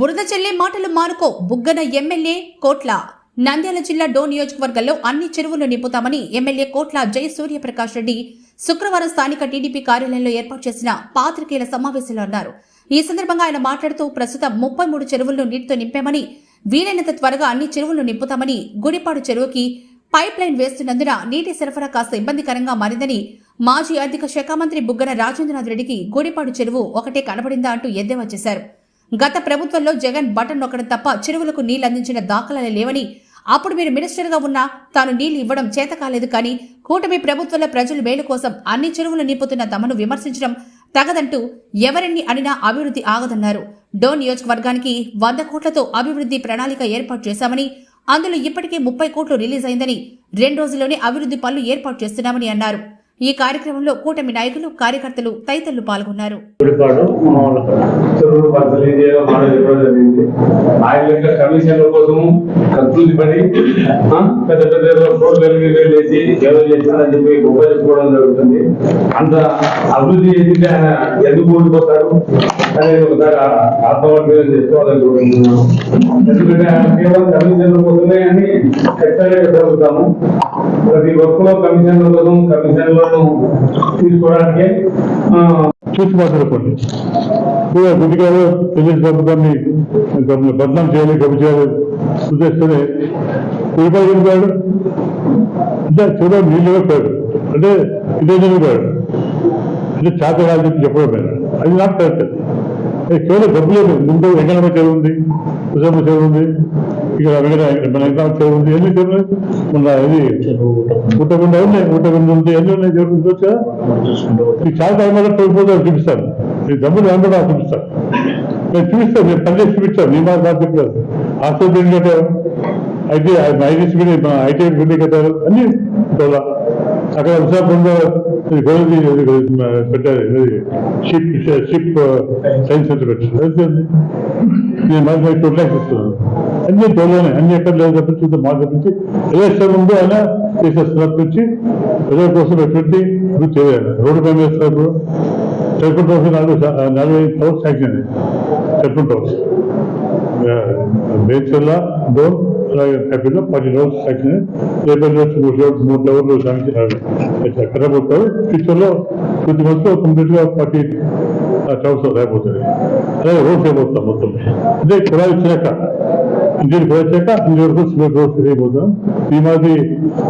బురద చెల్లే మాటలు మానుకో బుగ్గన ఎమ్మెల్యే కోట్ల. నంద్యాల జిల్లా డో నియోజకవర్గంలో అన్ని చెరువులు నింపుతామని ఎమ్మెల్యే కోట్ల జయ సూర్యప్రకాష్ రెడ్డి శుక్రవారం స్థానిక టీడీపీ కార్యాలయంలో ఏర్పాటు చేసిన పాత్రికేయుల సమావేశంలో అన్నారు. ఈ సందర్భంగా ఆయన మాట్లాడుతూ ప్రస్తుతం ముప్పై మూడు చెరువులను నీటితో నింపామని వీలైనంత త్వరగా అన్ని చెరువులను నింపుతామని గుడిపాడు చెరువుకి పైప్ లైన్ వేస్తున్నందున నీటి సరఫరా కాస్త ఇబ్బందికరంగా మారిందని మాజీ ఆర్థిక శాఖ మంత్రి బుగ్గన రాజేంద్రనాథ్ రెడ్డికి గుడిపాడు చెరువు ఒకటే కనబడిందా అంటూ ఎద్దేవా చేశారు. గత ప్రభుత్వంలో జగన్ బటన్ నొక్కడం తప్ప చెరువులకు నీళ్ళు అందించిన దాఖలాలు లేవని. అప్పుడు మీరు మినిస్టర్గా ఉన్నా తాను నీళ్ళు ఇవ్వడం చేత కాలేదు కానీ కూటమి ప్రభుత్వంలో ప్రజలు మేలు కోసం అన్ని చెరువులు నింపుతున్న తమను విమర్శించడం తగదంటూ ఎవరిని అడినా అభివృద్ధి ఆగదన్నారు. డో నియోజకవర్గానికి వంద కోట్లతో అభివృద్ధి ప్రణాళిక ఏర్పాటు చేశామని అందులో ఇప్పటికే ముప్పై కోట్లు రిలీజ్ అయిందని రెండు రోజుల్లోనే అభివృద్ధి పనులు ఏర్పాటు చేస్తున్నామని అన్నారు. ఈ కార్యక్రమంలో కూటమి నాయకులు కార్యకర్తలు తదితరులు పాల్గొన్నారు. గుడిపాడు జరిగింది. కమిషన్ల కోసం ఖర్చులు పడి పెద్ద పెద్ద వేసి చెప్పి గొప్ప చెప్పుకోవడం జరుగుతుంది. అంత అభివృద్ధి చేసింటే ఆయన ఎందుకు ఓడిపోతారు అనేది ఒకసారి ఆత్మవర్గం చేసుకోవాలనుకుంటున్నాను ఎందుకంటే ఆయన కేవలం కమిషన్ల కోసమే అని ఖచ్చితంగా జరుగుతాము ప్రతి ఒక్కలో కమిషన్ల కోసం కమిషన్లను తీసుకోవడానికి ఆ, చూసి మాట్లాడుకోండి ప్రభుత్వాన్ని గమ- బదనాం చేయాలి గమ చేయాలి. ఉద్దేశిస్తేనే తిరుపతి వెళ్ళిపోయాడు అంటే చూడ నీళ్ళు పోయాడు. అంటే ఇదే చనిపోయాడు అంటే చేత కాదు చెప్పి చెప్పడం అది నాకు కరెక్ట్ కేవలం డబ్బు లేదు. ముందు వెంకటమ్మ చెరువు ఉంది కుసమ్మ చెరువు ఉంది ఇక్కడ మన వెంకటమ్మ చెరువు ఉంది ఎన్ని చెరువులు మన ఇది పుట్టకుండా ఉన్నాయి పుట్టకుండా ఉంది ఎన్ని ఉన్నాయి చెరువు చూసా ఈ చాలా టైంలో కోల్పోతారు చూపిస్తాను ఈ డబ్బులు ఏమన్నా నాకు చూపిస్తాను నేను చూపిస్తాను నేను పని చేసి చూపిస్తాను నీ మాట నాకు చెప్పలేదు. హాస్టల్ బిల్డింగ్ కట్టారు అయితే ఐటీసీ బిల్డింగ్ మన బిల్డింగ్ కట్టారు అన్ని అక్కడ విశాఖ పెట్టారు షిప్ షిప్ సైన్స్ సెంటర్ పెట్టారు. నేను మనకి టూ ల్యాక్స్ ఇస్తున్నాను అన్ని డోలోనే అన్ని ఎక్కడ లేదు తప్పించి మాట తప్పించి ఎలక్షన్ ముందు ఆయన చేసేస్తున్నారు తప్పించి ప్రజల కోసం ఎటువంటి ఇప్పుడు చేయాలి. రోడ్డు పని వేస్తారు టెలిఫోన్ టవర్స్ నాలుగు నలభై టవర్స్ శాంక్షన్. టెలిఫోన్ టవర్స్ మేడ్చల్ల డోన్ అలాగే హ్యాపీలో పది రోజులు తగ్గిన అయ్యాయి. రోజు మూడు రోజులు మూడు లెవెల్లో శాంక్షన్ ఖరాబ్ పోతారు ఫ్యూచర్లో కొద్ది మంత్స్లో కంప్లీట్గా పార్టీ టవర్స్ రాబోతుంది అలాగే రోడ్స్ అయిపోతాం మొత్తం అంటే కుళాయి ఇచ్చినాక ఇంజనీర్ కూడా వచ్చాక ఇంజనీర్ వరకు సిమెంట్ రోడ్స్ అయిపోతాం ఈ మాది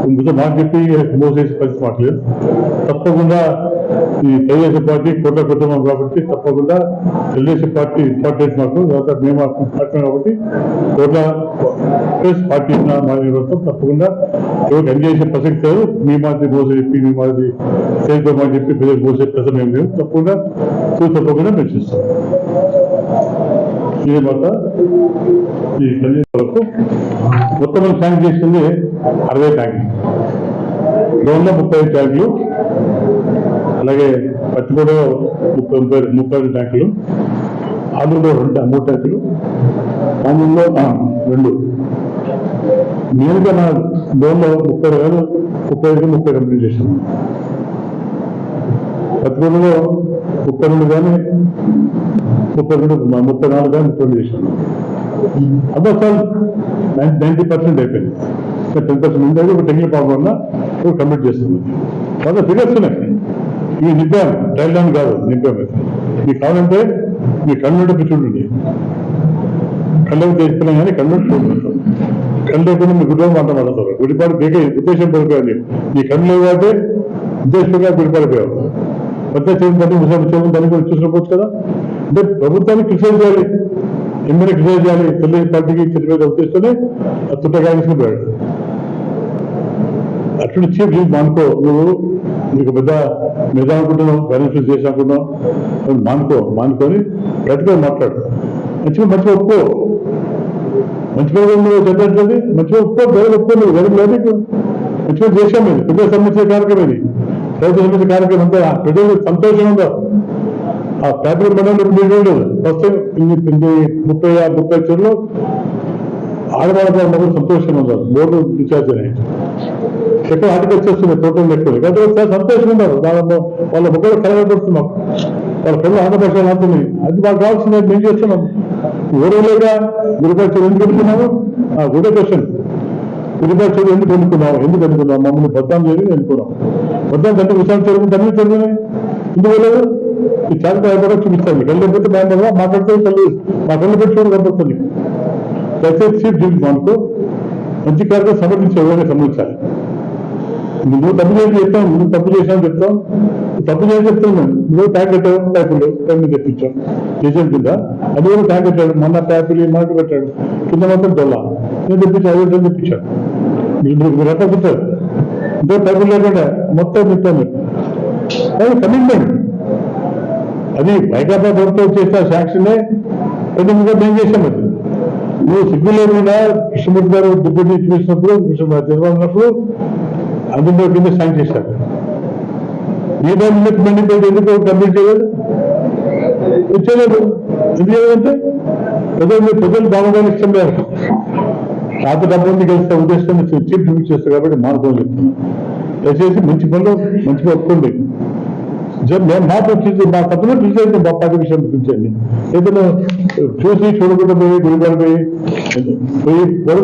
ముందు మాట చెప్పి మోసేసి పరిస్థితి మాట్లేదు తప్పకుండా ఈ తెలుగుదేశం పార్టీ కుట్ర కుటుంబం కాబట్టి తప్పకుండా తెలుగుదేశం పార్టీ ఇంపార్టెంట్ మాకు తర్వాత మేము పార్టీ కాబట్టి కోట్ల ప్లస్ పార్టీ ఉన్న తప్పకుండా. ఎవరికి ఎంజాయ్ ప్రసక్తి లేదు మీ మాది మోసం చెప్పి మీ మాది తెలుగుతో మాట చెప్పి ప్రజలు మోసే ప్రసక్తి మేము లేవు తప్పకుండా చూసి తప్పకుండా మేము చేస్తాం. ఇది మాట ఈ కళ్యాణ వరకు మొత్తం మనం చేసింది అరవై ట్యాంకులు లోన్లో ముప్పై ఐదు ట్యాంకులు అలాగే పచ్చిపూడలో ముప్పై ముప్పై ముప్పై రెండు ట్యాంకులు ఆలూరులో రెండు మూడు ట్యాంకులు మామూలులో రెండు. నేనుగా నా లోన్లో ముప్పై వేలు ముప్పై ఐదు ముప్పై కంప్లీట్ చేశాను. పచ్చిపూడలో ముప్పై రెండు కానీ ముప్పై రెండు ముప్పై నాలుగు కానీ ముప్పై రెండు చేశాను. అదో సార్ నైంటీ పర్సెంట్ అయిపోయింది. టెన్ పర్సెంట్ ఉండేది ఒక టెక్నికల్ ప్రాబ్లం వల్ల కంప్లీట్ చేస్తుంది చాలా ఫిగర్స్ ఉన్నాయి. ఇవి నింపాం ట్రయల్ కాదు నింపాం ఇది. మీకు కావాలంటే మీ కళ్ళు చూడండి కళ్ళకు తెచ్చిపోయినా కానీ కళ్ళు చూడండి కళ్ళు లేకుండా మీ గుడ్డ మాట మాట్లాడతారు. గుడిపాడు బేక ఉద్దేశం పడిపోయింది. మీ కళ్ళు లేవు కాబట్టి ఉద్దేశంగా గుడిపడిపోయావు. పెద్ద చెవి పని ముసలి చెవి దాన్ని కూడా చూసుకోవచ్చు కదా? అంటే ప్రభుత్వాన్ని క్రిటిసైజ్ చేయాలి. ఎమ్మెల్యే క్రిటిసైజ్ చేయాలి. తెలుగు పార్టీకి చెప్పే ఉద్దేశంతోనే ఆ తుట్టగా తీసుకుపోయాడు అటువంటి చీఫ్ లీడ్ మానుకో. నువ్వు నీకు పెద్ద మీద అనుకుంటున్నావు ఫైనాన్షియల్ చేసి అనుకుంటున్నావు. నువ్వు మానుకో మానుకొని గట్టిగా మాట్లాడు. మంచిగా మంచిగా ఒప్పుకో. మంచిగా నువ్వు చెప్పేది మంచిగా ఒప్పుకో వేరే ఒప్పుకో నువ్వు వేరే లేదు మంచిగా చేశాం ఇది ప్రజల సంబంధించిన కార్యక్రమం ఇది. రైతు సంబంధించిన కార్యక్రమం అంతా ఆ ప్రజలు సంతోషం ఉందా ఆ పేపర్ మండలం మీరు ఉండదు. ఫస్ట్ ఇన్ని ముప్పై ఆరు ముప్పై చెరువులు ఆడవాళ్ళ మొదలు సంతోషం ఉందా బోర్డు విచారణ అని ఎక్కువ హార్టికల్చర్ టోటల్ తోటలు ఎక్కువ కాబట్టి చాలా సంతోషం ఉన్నారు. వాళ్ళ వాళ్ళ ముక్కలు కలగబడుతున్నాం వాళ్ళ పిల్లలు ఆంధ్రప్రదేశ్ ఆడుతున్నాయి అది వాళ్ళకి కావాల్సింది మేము చేస్తున్నాం. ఓరలేగా గురుపక్షులు ఎందుకు అనుకున్నావు గుడే క్వశ్చన్ గురుపక్షులు ఎందుకు అనుకున్నావు ఎందుకు ఎన్నుకున్నాం మమ్మల్ని బద్దాం చేసి ఎన్నుకున్నాం బద్దాం కంటే విషయాలు చదువుకుంటే అన్ని చదువునే. ఎందువల్ల ఈ చాలా కూడా చూపిస్తాను. కళ్ళు పెట్టి మేము కదా మాట్లాడితే కళ్ళు మా కళ్ళు పెట్టి చూడ కనపడుతుంది. దయచేసి చీఫ్ డ్యూటీ మనకు మంచి కార్యక్రమం సమర్థించే ఎవరైనా సంబంధించాలి నువ్వు తప్పు చేసి చెప్తాం నువ్వు తప్పు చేసావు చెప్తాం తప్పు చేసి చెప్తాం మేము నువ్వు ట్యాంక్ కట్టావు ట్యాపులు ట్యాంక్ తెప్పించాం చేసాం కింద అది కూడా ట్యాంక్ కట్టాడు మొన్న ట్యాపులు మాట పెట్టాడు. కింద మాత్రం డొల్ల. నేను తెప్పించాను అది టైం తెప్పించాను. మీరు మీరు ఎట్లా కూర్చోరు. ఇంకో ట్యాపులు లేకుండా మొత్తం చెప్తాను మీరు అది కమిట్మెంట్ అది వైకాపా ప్రభుత్వం చేసిన శాంక్షనే. ముందు మేము చేసాం అది? నువ్వు సిగ్గు లేకుండా కృష్ణమూర్తి గారు డిప్యూటీ చీఫ్ చేసినప్పుడు కృష్ణ చంద్రబాబు ఉన్నప్పుడు అందులో కింద సైన్ చేశారు ఈ దాని మండిపోయి ఎందుకు కంప్లీట్ చేయలేదు వచ్చేలేదు ఎందుకు చేయలేదంటే ప్రజలు ప్రజలు బాగుండాలని ఇష్టం లేదు పాత డబ్బుని కలిసిన ఉద్దేశం చీప్ డ్యూటీ చేస్తారు కాబట్టి మార్గం చెప్తున్నాను దయచేసి మంచి పనులు మంచిగా ఒప్పుకోండి మేము మా చూసి మా తప్పులో చూసేది మా పాటి విషయం చూసేయండి ఏదైనా చూసి చూడకుండా పోయి గురిగారు పోయి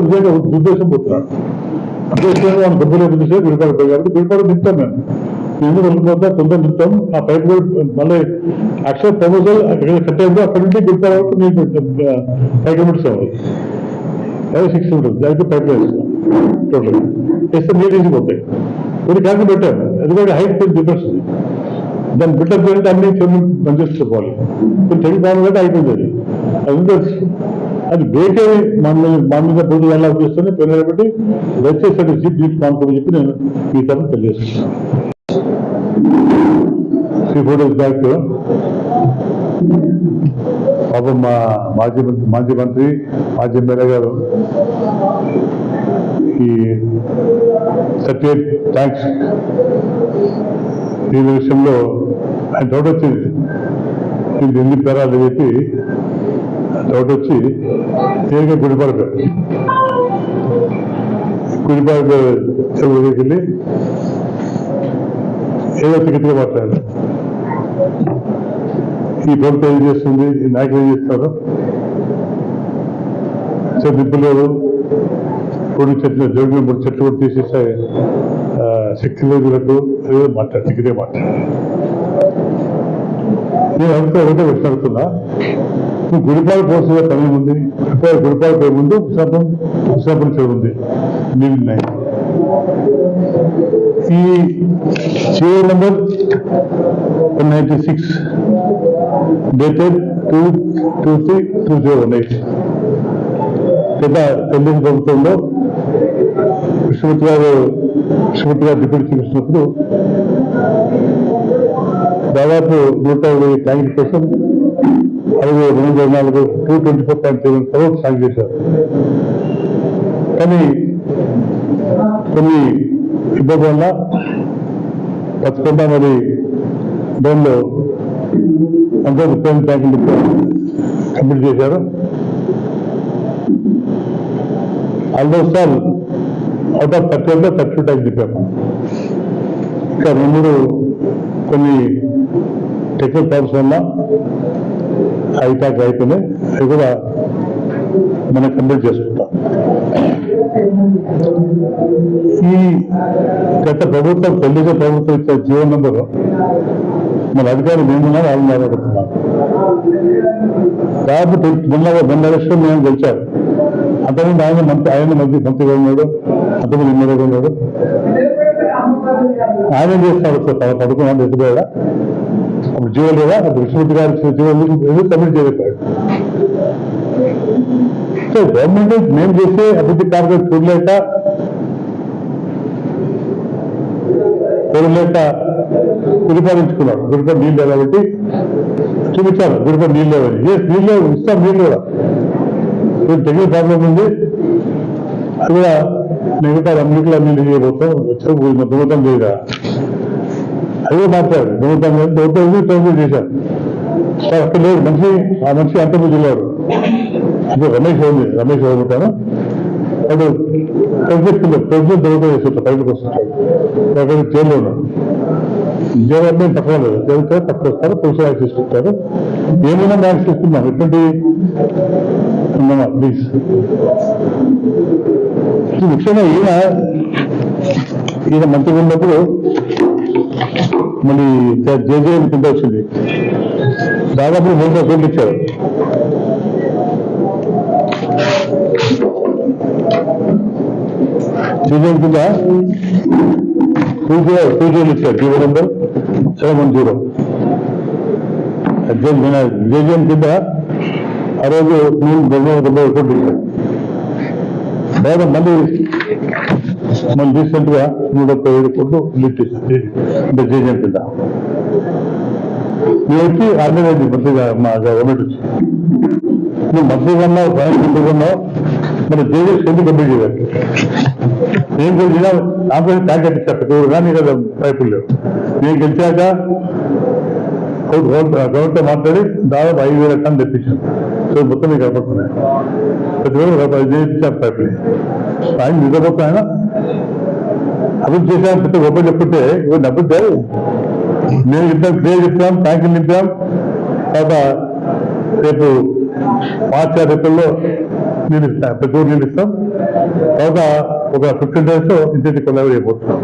పోయి ఉద్దేశం పోతున్నాడు ఉద్దేశంగా మనం డబ్బులు పిలిస్తే గురిపాడు పోయి కాబట్టి గురిపాడు దింపుతాం మేము. ఎందుకు వెళ్ళిపోతా తొందర దింపుతాం ఆ పైప్ కూడా మళ్ళీ అక్షర ప్రపోజల్ అక్కడ కట్టేది అక్కడ నుండి గురిపాడు వరకు మీకు ఫైవ్ కిలోమీటర్స్ అవ్వాలి. Five six kilometres. దానికి పైప్ వేస్తాం. టోటల్ చేస్తే నీళ్ళు తీసిపోతాయి కొన్ని క్యాన్సర్ పెట్టాము ఎందుకంటే హైట్ కొంచెం డిఫరెన్స్ ఉంది. దాన్ని బిల్డప్ చేయాలంటే అన్ని చెల్లి పనిచేసుకోవాలి కొంచెం చెడు కావాలంటే అయిపోయింది అది. అది అది బేకే మన మీద మన మీద బుద్ధి ఎలా చేస్తూనే పిల్లలు పెట్టి దయచేసి జీప్ జీప్ కానుకోని చెప్పి నేను ఈ తరఫు తెలియజేస్తున్నాను. త్రీ ఫోర్ డేస్ బ్యాక్ పాపం మా మాజీ మంత్రి మాజీ మంత్రి మాజీ ఎమ్మెల్యే గారు ఈ థర్టీ ఎయిట్ ట్యాంక్స్ దీని విషయంలో ఆయన డౌట్ వచ్చింది ఇది ఎన్ని పేరాలు చెప్పి ఒకటి వచ్చి తేలిక గుడిపడతాడు గుడిపడ చెరువు దగ్గరికి వెళ్ళి ఏదో టికెట్గా మాట్లాడారు. ఈ ప్రభుత్వం ఏం చేస్తుంది? ఈ నాయకులు ఏం చేస్తారు చెట్టు లేదు కొన్ని చెట్లు జోగి మూడు చెట్లు కూడా తీసేసే శక్తి లేదు నాకు. ఏదో మాట్లాడు టికెటే మాట్లాడు నేను అంతా ఒకటే ప్రశ్న అడుగుతున్నా. గుడిపాలు పోసిన పని ఉంది గుడిపాలు గుడిపాలు ముందు విశాఖం విశాఖం చెరువు ఉంది నీళ్ళు ఈ GO number one ninety six dated two two three two zero nine eight Telugu ప్రభుత్వంలో కృష్ణమూర్తి గారు కృష్ణమూర్తి గారు డిప్యూటీ చీఫ్ ఇచ్చినప్పుడు దాదాపు నూట ఇరవై ట్యాంక్ కోసం అరవై రెండు వందల నాలుగు two twenty four point seven crore song చేశారు. కానీ కొన్ని ఇబ్బంది వల్ల పచ్చకుండా మరి డోన్లో అందరూ ముప్పై ట్యాంకులు కంప్లీట్ చేశారు. Almost all out of thirty అంటే థర్టీ ట్యాంక్ చెప్పాము ఇంకా రెండు కొన్ని టెక్నికల్ ప్రాబ్లమ్స్ వల్ల ఐ ట్యాంక్ అయిపోయినాయి అవి కూడా మనం కంప్లీట్ చేసుకుంటాం. ఈ గత ప్రభుత్వం తెలుగు ప్రభుత్వం ఇచ్చే జీవో నెంబరు మన అధికారులు మేమున్నా వాళ్ళు మాట్లాడుతున్నాం కాబట్టి మొన్న రెండు ఎలక్షన్ మేము గెలిచారు అంతకుముందు ఆయన మంత్రి ఆయన మంత్రి మంత్రిగా ఉన్నాడు అంతకుముందు ఎమ్మెల్యేగా ఉన్నాడు. ఆయన ఏం చేస్తాడు సార్? తన పడుకున్నాడు ఎదురుగా ఉద్యోగం లేదా అప్పుడు విశ్వమూర్తి గారు ఇచ్చిన జీవో ఎందుకు కమిట్ సో గవర్నమెంట్ మేము చేసే అభివృద్ధి కార్యక్రమం చూడలేక చూడలేక గురిపాలించుకున్నాడు గురిపడి నీళ్ళు లేవు కాబట్టి చూపించారు. గురిపడి నీళ్ళు లేవని ఏ నీళ్ళు లేవు. ఇస్తాం నీళ్ళు కూడా. ఇప్పుడు టెక్నికల్ ప్రాబ్లం ఉంది. అది కూడా మిగతా అన్నింటిలో నీళ్ళు చేయబోతాం వచ్చే దొంగతం చేయగా అదే కూడా మాట్లాడు దొంగతం దొంగతం తొమ్మిది చేశారు సార్ అక్కడ లేదు మనిషి ఆ మనిషి అంత జిల్లాడు ఇప్పుడు రమేష్ ఉంది రమేష్ చదువుతాను వాడు ప్రెసిడెంట్ ప్రెసిడెంట్ దొంగతం చేస్తుంటాడు బయటకు వస్తుంటాడు అక్కడ జైల్లో ఉన్నాడు. విజయవాడలో పక్కన లేదు చదివితే పక్కన వస్తారు. పోలీసు యాక్సెస్ ఇస్తారు ఏమైనా యాక్సెస్ ఇస్తున్నాం ఎటువంటి ప్లీజ్ ముఖ్యంగా ఈయన ఈయన మంత్రి ఉన్నప్పుడు మళ్ళీ జేజే కింద వచ్చింది. దాదాపు మూడు కోట్లు ఇచ్చారు. జేజే కింద టూ జీరో టూ జీరో ఇచ్చారు. Zero number seven one zero. JJM కింద ఆ రోజు మూడు రెండు వందల తొంభై కోట్లు ఇచ్చారు. బాగా మళ్ళీ మళ్ళీ రీసెంట్గా నూట ముప్పై ఏడు కోట్లు లిఫ్ట్ అంటే జేజేఎం కింద. నేను వచ్చి ఆర్గనైజ్ మంత్రిగా మా గవర్నమెంట్ వచ్చి. నువ్వు మంత్రిగా ఉన్నావు ఫైనాన్స్ మంత్రిగా ఉన్నావు మన జేజెస్ ఎందుకు కంప్లీట్ చేయాలి నేను గెలిచినా ఆంధ్రప్రదేశ్ ట్యాంక్ ఇచ్చారు ప్రతి ఊరు కానీ కదా పైపులు నేను గెలిచాక గవర్నమెంట్ uh, మాట్లాడి దాదాపు ఐదు వేల టన్ను తెప్పించాను సో మొత్తం మీకు కనపడుతున్నాయి. ప్రతి ఊరు ఐదు వేలు ఇచ్చారు ఆయన నిద్రపోతే ఆయన అభివృద్ధి చేశాను ప్రతి గొప్ప చెప్తుంటే ఇవన్నీ అభివృద్ధి నేను చెప్తాం క్లియర్ చెప్తాం ట్యాంకులు నింపాం తర్వాత రేపు మార్చి ఏప్రిల్లో నీళ్ళు ఇస్తాం ప్రతి ఊరు నీళ్ళు ఇస్తాం తర్వాత ఒక ఫిఫ్టీన్ డేస్ ఇంటింటి కొలాబరి అయిపోతున్నాం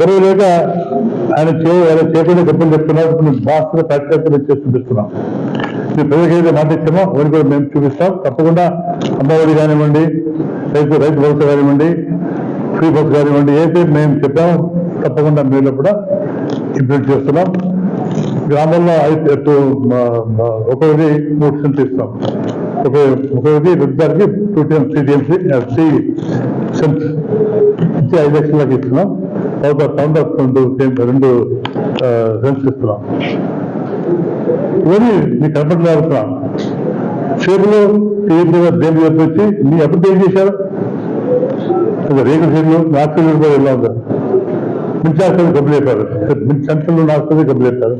కొరవ లేక ఆయన చే ఆయన చేయకుండా చెప్పని చెప్తున్నాం ఇప్పుడు బాస్టర్ ప్రాక్టికల్ చేసి చూపిస్తున్నాం మీ ప్రజలకు ఏదైతే మాట ఇచ్చామో అవన్నీ కూడా మేము చూపిస్తాం. తప్పకుండా అమ్మఒడి కానివ్వండి రైతు రైతు భరోసా కానివ్వండి ఫ్రీ బస్ కానివ్వండి ఏదైతే మేము చెప్పామో తప్పకుండా మీలో కూడా ఇంప్లిమెంట్ చేస్తున్నాం. గ్రామంలో అయితే ఒకరిది మూడు సెంట్లు ఇస్తాం. ఒక ఒకటి వృద్ధానికి two TM three TMC three cents ఇచ్చి ఐదు లక్షలకి ఇస్తున్నాం. తర్వాత సౌండ్ ఆఫ్ రెండు రెండు సెంట్స్ ఇస్తున్నాం ఇవన్నీ మీకు కనపడలే అవుతున్నాం షేపులు దేని వైపు వచ్చి మీ అప్పుడు ఏం చేశారు అది రేకుల షేపులు నార్త్ కూడా ఎలా ఉందా మించాల్సింది డబ్బులు చెప్పారు మించి సెంటర్లో నాస్తుంది డబ్బులు చెప్పారు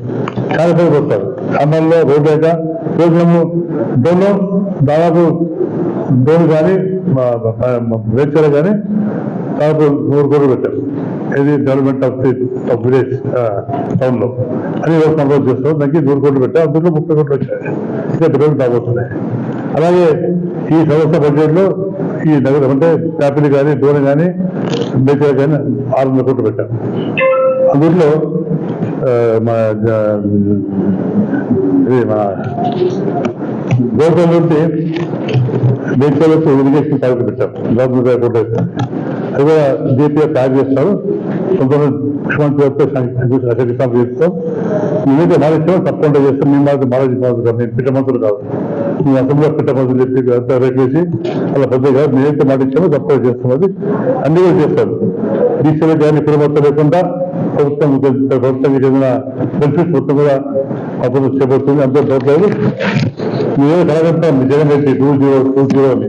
చాలా పేరు వస్తారు ఖమ్మంలో రోడ్లేక రోజులము డోన్లో దాదాపు డోన్ కానీ వేచర్ కానీ దాదాపు నూరు కోట్లు పెట్టారు. ఇది development of the of village టౌన్లో అని ఒక కంట్రోల్ చేస్తాం దానికి నూరు కోట్లు పెట్టాం అందులో ముప్పై కోట్లు వచ్చాయి. ఇంకా డెవలప్మెంట్ కాబోతున్నాయి అలాగే ఈ సంవత్సర బడ్జెట్లో ఈ నగరం అంటే యాపిల్ కానీ డోన్ కానీ మేచర్ కానీ ఆరు వందల కోట్లు పెట్టాం అందులో ఆ, నుంచి జ- ఇది మా గోకులం నుండి ఇరిగేషన్ ప్రాజెక్ట్ పెట్టాం. గవర్నమెంట్ కోట్లు అది కూడా డిపిఎఫ్ తయారు చేస్తారు కొంతమంది ముఖ్యమంత్రి గారితో సంఘం చేస్తాం మేమైతే మానేస్తాం తప్పకుండా చేస్తాం. మేము మాకు మానేజ్ కాదు మేము పిట్టమంతులు కాదు. మీ అసెంబ్లీలో పిట్టమంతులు చెప్పి అంతా అలా పెద్ద కాదు. మేమైతే మాట ఇచ్చామో తప్పకుండా చేస్తాం అది. అన్ని కూడా చేస్తారు. డీసీలో కానీ పిల్లమొత్తం లేకుండా ప్రభుత్వం ప్రభుత్వం చెందిన బెనిఫిట్స్ మొత్తం కూడా అప్పుడు చేయబడుతుంది అంతే డౌట్ మేము కలగంటాం Jagan Reddy two zero two zero అని.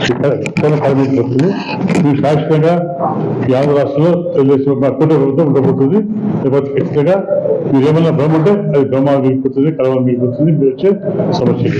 ఇక్కడ పరిమితి వస్తుంది ఈ శాశ్వతంగా ఈ ఆంధ్ర రాష్ట్రంలో తెలుగుదేశం మా కుటుంబ ప్రభుత్వం ఉండబోతుంది. లేకపోతే ఖచ్చితంగా మీరు ఏమైనా భ్రమ ఉంటే అది భ్రమ మిగిలిపోతుంది కలవరం మిగిలిపోతుంది మీరు వచ్చే సమస్య